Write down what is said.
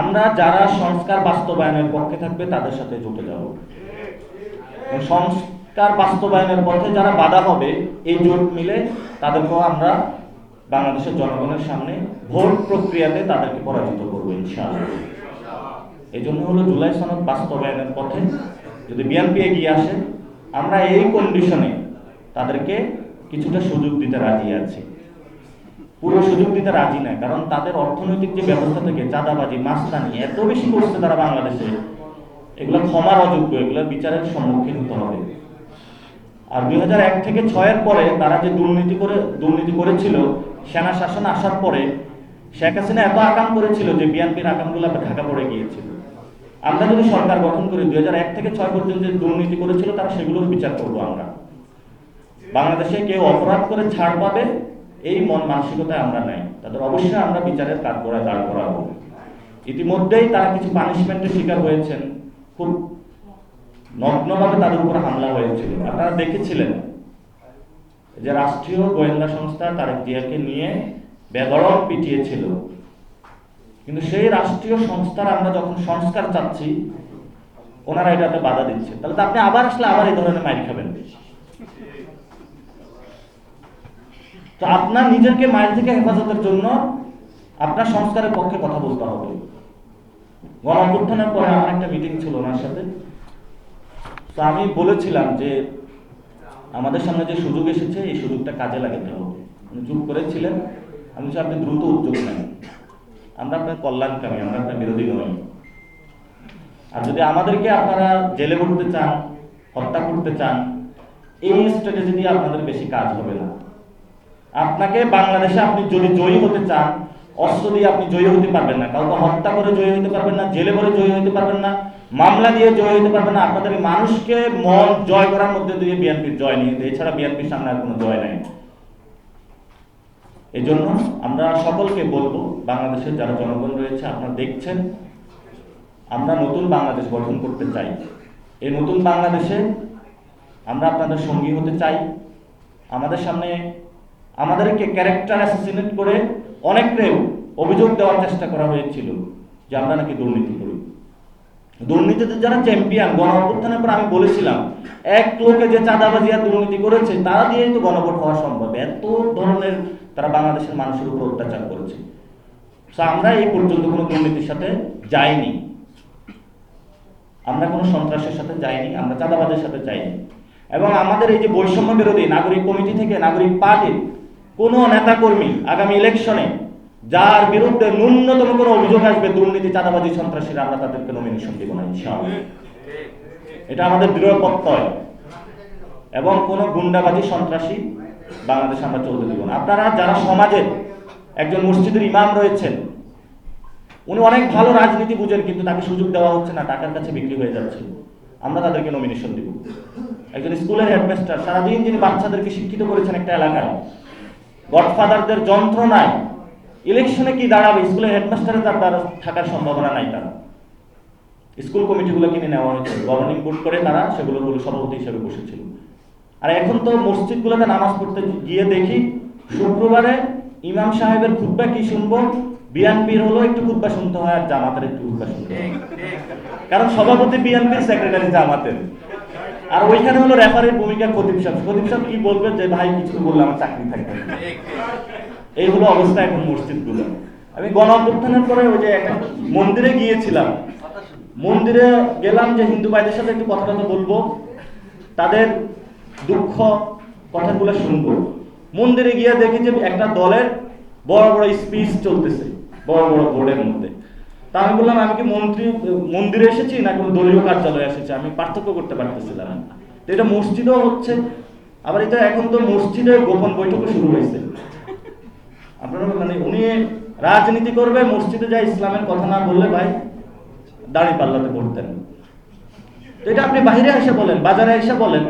আমরা যারা সংস্কার বাস্তবায়নের পক্ষে থাকবে তাদের সাথে জুটে যাব। সংস্কার বাস্তবায়নের পথে যারা বাধা হবে, এই জোট মিলে তাদেরকেও আমরা বাংলাদেশের জনগণের সামনে ভোট প্রক্রিয়াতে তাদেরকে পরাজিত করব, ইনশাআল্লাহ। এই জন্য হলো জুলাই সনদ বাস্তবায়নের পথে যদি বিএনপি এগিয়ে আসে, আমরা এই কন্ডিশনে তাদেরকে কিছুটা সুযোগ দিতে রাজি আছি। পুরো সুযোগ দিতে রাজি না কারণ তাদের অর্থনৈতিক যে ব্যবস্থা থেকে চাঁদাবাজি, মাস্তানি, এত বেশি করছে তারা বাংলাদেশে, এগুলো ক্ষমার অযোগ্য, এগুলো বিচারের সম্মুখীন হতে হবে। আর দুই থেকে ছয়ের পরে তারা যে দুর্নীতি করে, দুর্নীতি করেছিল, সেনা শাসন আসার পরে শেখ হাসিনা এত আকাম করেছিল যে বিএনপির আকামগুলো ঢাকা পড়ে গিয়েছিল। আমরা যদি সরকার গঠন করি, দুই এক থেকে ছয় পর্যন্ত যে দুর্নীতি করেছিল, তারা সেগুলোর বিচার করব আমরা। বাংলাদেশে কেউ অপরাধ করে ছাড় পাবে এই মন মানসিকতায় আমরা নাই। তাদের অবশ্যই আমরা বিচারের করে দাঁড় করাবো। ইতিমধ্যেই তারা কিছু পানিশমেন্টের শিকার হয়েছেন। খুব নগ্নভাবে তাদের উপর হামলা হয়েছিল। আপনারা দেখেছিলেন যে রাষ্ট্রীয় গোয়েন্দা সংস্থা তারেক জিয়াকে নিয়ে বেদরম পিটিয়েছিল। কিন্তু সেই রাষ্ট্রীয় সংস্থার আমরা যখন সংস্কার চাচ্ছি, ওনারা এটাতে বাধা দিচ্ছে। তাহলে তো আপনি আবার আসলে আবার এই ধরনের মাইর খাবেন। তো আপনার নিজেকে মাইল থেকে হেফাজতের জন্য আপনার সংস্কারের পক্ষে কথা বলতে হবে। গণ অভ্যুত্থানের পরে আমার একটা মিটিং ছিল ওনার সাথে। তো আমি বলেছিলাম যে আমাদের সামনে যে সুযোগ এসেছে, এই সুযোগটা কাজে লাগাতে হবে। উনি চুপ করেছিলেন। আমি বলছি, আপনি দ্রুত উদ্যোগ নেন। আমরা আপনার কল্যাণকামী, আমরা আপনার বিরোধী নই। আর যদি আমাদেরকে আপনারা জেলে করতে চান, হত্যা করতে চান, এই স্ট্র্যাটেজি দিয়ে আপনাদের বেশি কাজ হবে না। আপনাকে বাংলাদেশে আপনি যদি জয়ী হতে চান, অস্ত্র দিয়ে আপনি জয়ী হতে পারবেন না, কাউকে হত্যা করে জয়ী হতে পারবেন না, জেলে করে জয়ী হতে পারবেন না, মামলা দিয়ে জয়ী হতে পারবেন না, আপনাদের মানুষকে মন জয় করার মধ্যে দিয়ে বিএনপির জয় নিয়ে, এছাড়া বিএনপির সামনে আর কোনো জয় নাই। এই জন্য আমরা সকলকে বলব, বাংলাদেশের যারা জনগণ রয়েছে, আপনারা দেখছেন, আমরা নতুন বাংলাদেশ গঠন করতে চাই। এই নতুন বাংলাদেশে আমরা আপনাদের সঙ্গী হতে চাই। আমাদের সামনে আমাদেরকে ক্যারেক্টার অ্যাসাসিনেট করে অনেককেও অভিযোগ দেওয়ার চেষ্টা করা হয়েছিল যে আমরা নাকি দুর্নীতি করি। দুর্নীতিতে যারা চ্যাম্পিয়ন গণ অভ্যুত্থানের পর আমি বলেছিলাম, এক লোকে যে চাঁদাবাজি আর দুর্নীতি করেছে, তারা দিয়েই তো গণভোট হওয়া সম্ভব। এত ধরনের তারা বাংলাদেশের মানুষের উপর অত্যাচার করেছে। আমরা এই পর্যন্ত কোনো দুর্নীতির সাথে যাইনি। আমরা কোনো সন্ত্রাসের সাথে যাইনি, আমরা চাঁদাবাজের সাথে যাইনি। এবং আমাদের এই যে বৈষম্য বিরোধী নাগরিক কমিটি থেকে নাগরিক পার্টির কোনো নেতাকর্মী আগামী ইলেকশনে যার বিরুদ্ধে ন্যূনতম কোনো অভিযোগ আসবে, দুর্নীতি, চাঁদাবাজি, সন্ত্রাসীরা, আমরা তাদেরকে নমিনেশন দিব না এটা আমাদের দৃঢ় প্রত্যয়। এবং কোনো গুন্ডাবাজি, সন্ত্রাসী বাংলাদেশে আমরা চলতে দিব না। আপনারা যারা সমাজের একজন মসজিদের ইমাম রয়েছেন, উনি অনেক ভালো রাজনীতি বুঝেন, কিন্তু তাকে সুযোগ দেওয়া হচ্ছে না, টাকার কাছে বিক্রি হয়ে যাচ্ছে। আমরা তাদেরকে নমিনেশন দিব। একজন স্কুলের হেডমাস্টার, সারাদিন যিনি বাচ্চাদেরকে শিক্ষিত করেছেন একটা এলাকায়। গডফাদারদের যন্ত্রণায় ইলেকশনে কি দাঁড়াবে? স্কুলের হেডমাস্টারে তার দ্বারা থাকার সম্ভাবনা নাই তার। স্কুল কমিটিগুলো কিনে নেওয়া হয়েছে। গভর্নিং বোর্ড করে তারা সেগুলো হলো সভাপতি হিসেবে বসেছিল। আর এখন তো মসজিদগুলোতে নামাজ পড়তে গিয়ে দেখি, শুক্রবারে ইমাম সাহেবের খুতবা কি শুনব? বিএনপির হলো একটু খুতবা শুনতে হয় আর জামাতের একটু খুতবা শুনতে হয়। কারণ সভাপতি বিএনপির সেক্রেটারি জামাতের। আর ওইখানে হলো রেফারের ভূমিকা খতিব সাহেব। খতিব সাহেব কি বলবে যে, ভাই, কিছু বললে আমার চাকরি থাকবে এই হলো অবস্থা এখন মসজিদগুলো। আমি গণ অভ্যুত্থানের পরে ওই যে একটা মন্দিরে গিয়েছিলাম। মন্দিরে গেলাম যে হিন্দু ভাইদের সাথে একটু কথা কথা বলব। তাদের দুঃখ কথাগুলো শুনব। মন্দিরে গিয়ে দেখি যে একটা দলের বড় বড় স্পিচ চলতেছে, বড় বড় বোর্ডের মধ্যে। তা আমি বললাম, আমি কি মন্ত্রী, মন্দিরে এসেছি না কোনো দলীয় কার্যালয়ে এসেছি? আমি পার্থক্য করতে পারতেছিলাম তো এটা মসজিদও হচ্ছে, আবার এটা এখন তো মসজিদে গোপন বৈঠকও শুরু হয়েছে। আপনারা মানে উনি রাজনীতি করবে, মসজিদে যায় ইসলামের কথা না বললে ভাই দাড়ি পাল্লাতে পড়তেন। তো এটা আপনি বাইরে এসে বলেন, বাজারে এসে বলেন।